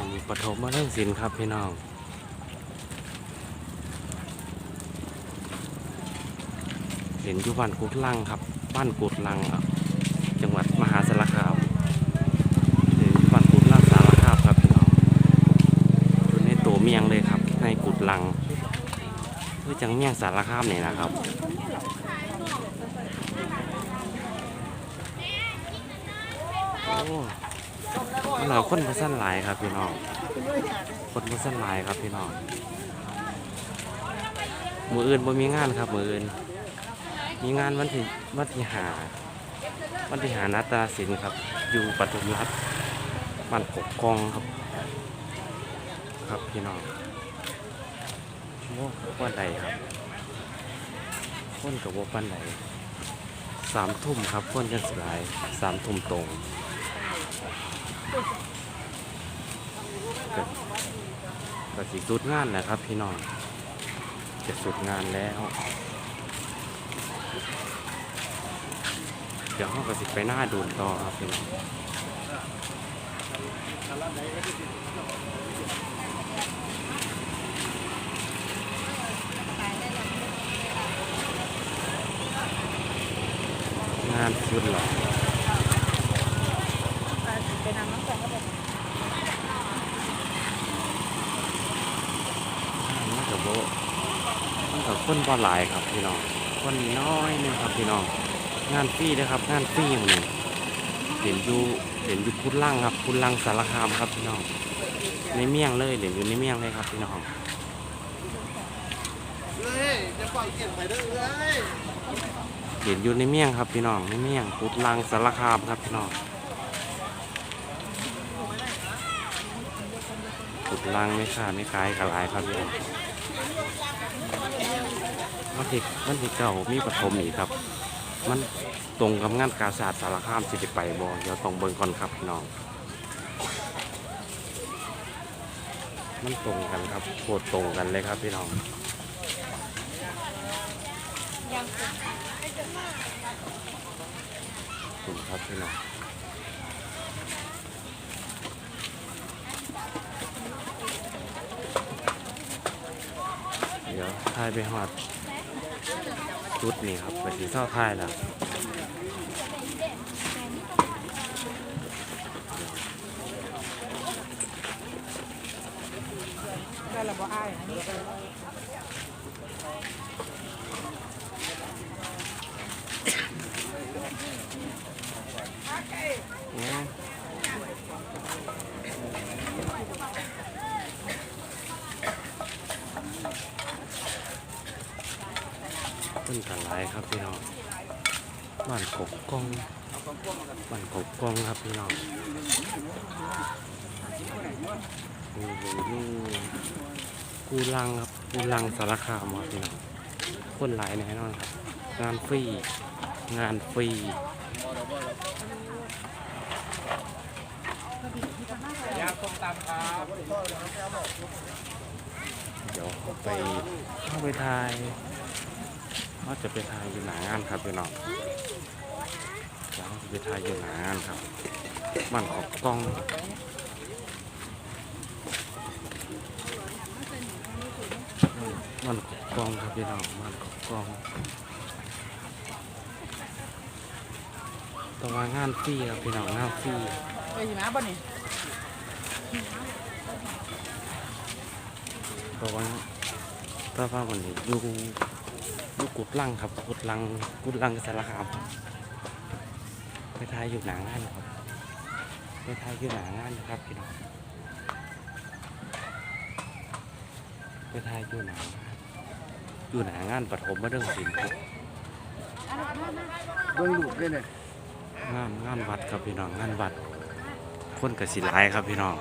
มีปฐมมาเรื่องศิลป์ครับพี่น้องเห็นอยู่บ้านกุดลังครับ บ้านกุดลังจังหวัดมหาสารคามเห็นบ้านกุดลังสารคามครับพี่น้องอยู่ในตัวเมียงเลยครับ ในกุดลังเพื่อจังเมียงสารคามนี่นะครับโอ้ เราคนมาสั้นหลายครับพี่น้อง คนมาสั้นหลายครับพี่น้อง มืออื่นบ่มีงานครับ มืออื่น มีงานวันที่วันที่หาวันที่หานัดตาสินครับ อยู่ปทุมรัฐบ้านกกกองครับ ครับพี่น้องโอ้ว่าใดครับคนกับว่าปันใดสามทุ่มครับคนกันสลายสามทุ่มตรงก็ ก็สิสุดงานแหละครับพี่น้องจะสุดงานแล้ว เดี๋ยวเราก็สิไปหน้าดูนต่อครับพี่น้องงานสุดหรอ ไปนำน้ำแข็งก็เป็น มันกับโบมัน กับคนบ่หลายครับพี่น้องคนน้อยหนึงครับพี่น้องงานฟรีนะครับงานฟรีมันนี้เห็นอยู่เห็นอยู่พุนลังครับพุนลังสารคามครับพี่น้องในเมี่ยงเลยเห็นอยู่ในเมี่ยงเลยครับพี่น้องเฮ้ยจะปล่อยเก็บไปเด้อเอ้ยเห็นอยู่ในเมี่ยงครับพี่น้องในเมี่ยงพุนลังสารคามครับพี่น้องพุนลังไม่ค่าไม่ขายกระลายครับพี่น้อง มันที่มันที่เก่ามีปฐมอีกครับ มันตรงกับงานกาศาสตร์สารคามสิได้ไปบ่เดี๋ยวต้องเบิ่งก่อนครับพี่น้อง มันตรงกันครับโคตรตรงกันเลยครับพี่น้องยังเป็นขอบคุณครับพี่น้องเดี๋ยวถ่ายไปหอด จุดนี้ครับไปสีเศร้าถ่ายแล้วได้ระบบอ้ายอันนี้ เนี่ย ต้นกันไรครับพี่น้องบ้านกกกองบ้านกกกองครับพี่น้องนี่นี่กูลังครับกูลังสารคามครับพี่น้องคนหลายแน่นอนครับ งานฟรีงานฟรียาต้มตำครับเดี๋ยวไปเข้าไปถ่าย เขาจะไปถ่ายอยู่หนางานครับพี่น้องเดี๋ยวเขาจะไปถ่ายอยู่หนางานครับบ้านขอบกล้องบ้านขอบกล้องครับพี่น้องบ้านขอบกล้องแต้องมางานฟรีครับพี่น้องงานฟรีไปหิมะบ่นี่เพราะว่า เพราะว่าวันนี้อยู่อยู่กุดลังครับกุดลังกุดลังสารคามไปทายอยู่หนางานครับไปทายอยู่หนางานนะครับพี่น้องไปทายอยู่หนางานอยู่หนางานปฐมมาเรื่องศิลป์ครับเบิ่งลูกด้วยเนี่ยงานงานวัดครับพี่น้องงานวัดคนกับสิหลายครับพี่น้อง